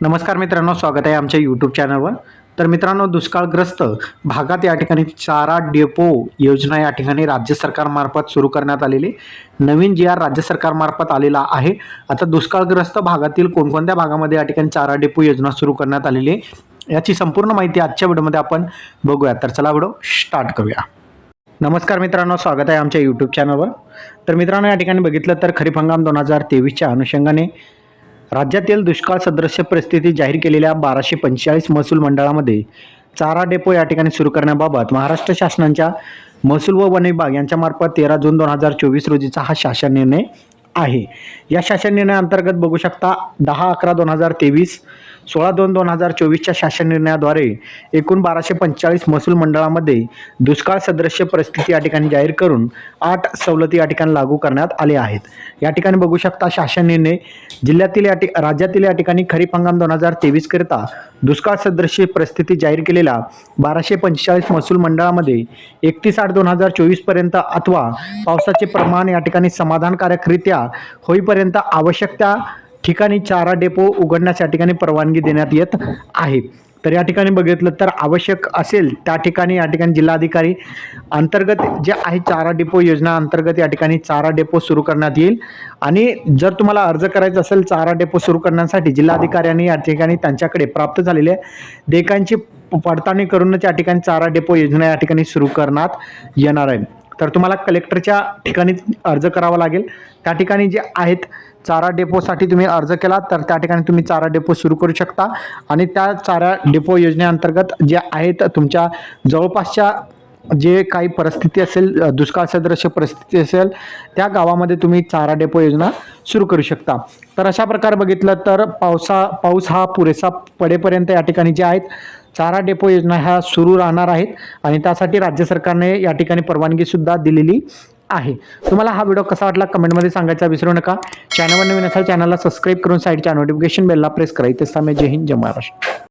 नमस्कार मित्रांनो स्वागत आहे आमच्या यूट्यूब चॅनलवर तर मित्रांनो दुष्काळग्रस्त भागात या ठिकाणी चारा डेपो योजना या ठिकाणी राज्य सरकारमार्फत सुरू करण्यात आलेली नवीन जी आर राज्य सरकारमार्फत आलेला आहे. आता दुष्काळग्रस्त भागातील कोणकोणत्या भागामध्ये या ठिकाणी चारा डेपो योजना सुरू करण्यात आलेली आहे याची संपूर्ण माहिती आजच्या व्हिडिओमध्ये आपण बघूया. तर चला व्हिडिओ स्टार्ट करूया. नमस्कार मित्रांनो स्वागत आहे आमच्या यूट्यूब चॅनलवर तर मित्रांनो या ठिकाणी बघितलं तर खरीप हंगाम दोन हजार तेवीसच्या अनुषंगाने राज्यातील दुष्काळ सदृश्य परिस्थिती जाहीर केलेल्या बाराशे पंचेचाळीस महसूल मंडळामध्ये चारा डेपो या ठिकाणी सुरू करण्याबाबत महाराष्ट्र शासनाच्या महसूल व वन विभाग यांच्यामार्फत तेरा जून दोन हजार चोवीस रोजीचा हा शासन निर्णय आहे. या शासन निर्णयाअंतर्गत बघू शकता दहा अकरा दोन हजार तेवीस सोळा दोन दोन हजार चोवीसच्या शासन निर्णयाद्वारे एकूण बाराशे पंचेचाळीस महसूल मंडळामध्ये दुष्काळ सदृश्य परिस्थिती या ठिकाणी जाहीर करून आठ सवलती या ठिकाणी लागू करण्यात आले आहेत. या ठिकाणी बघू शकता शासन निर्णय जिल्ह्यातील या ठिक राज्यातील या ठिकाणी खरीप हंगाम दोन हजार तेवीसकरिता दुष्काळ सदृश्य परिस्थिती जाहीर केलेल्या बाराशे पंचेचाळीस महसूल मंडळामध्ये एकतीस आठ दोन हजार चोवीसपर्यंत अथवा पावसाचे प्रमाण या ठिकाणी समाधानकारकरित्या होईपर्यंत आवश्यक त्या ठिकाणी चारा डेपो उघडण्यास या ठिकाणी परवानगी देण्यात येत आहे. तर या ठिकाणी बघितलं तर आवश्यक असेल त्या ठिकाणी या ठिकाणी जिल्हाधिकारी अंतर्गत जे आहे चारा डेपो योजना अंतर्गत या ठिकाणी चारा डेपो सुरू करण्यात येईल. आणि जर तुम्हाला अर्ज करायचा असेल चारा डेपो सुरू करण्यासाठी जिल्हाधिकाऱ्यांनी या ठिकाणी त्यांच्याकडे प्राप्त झालेल्या देयकांची पडताळणी करूनच या ठिकाणी चारा डेपो योजना या ठिकाणी सुरू करण्यात येणार आहे. तर तुम्हाला कलेक्टरच्या ठिकाणी अर्ज करावा लागेल. त्या ठिकाणी जे आहेत चारा डेपोसाठी तुम्ही अर्ज केला तर त्या ठिकाणी तुम्ही चारा डेपो सुरू करू शकता. आणि त्या चारा डेपो योजनेअंतर्गत जे आहेत तुमच्या जवळपासच्या जे काही परिस्थिती असेल दुष्काळ सदृश्य परिस्थिती असेल त्या गावामध्ये तुम्ही चारा डेपो योजना सुरू करू शकता. तर अशा प्रकारे बघितलं तर पावसा पाऊस हा पुरेसा पडेपर्यंत या ठिकाणी जे आहेत चारा डेपो योजना ह्या सुरू राहणार आहेत आणि त्यासाठी राज्य सरकारने या ठिकाणी परवानगीसुद्धा दिलेली आहे. तुम्हाला हा व्हिडिओ कसा वाटला कमेंटमध्ये सांगायचा विसरू नका. चॅनलवर नवीन असाल चॅनलला सबस्क्राईब करून साईडच्या नोटिफिकेशन बेलला प्रेस करा. इथे सामे जय हिंद जय महाराष्ट्र.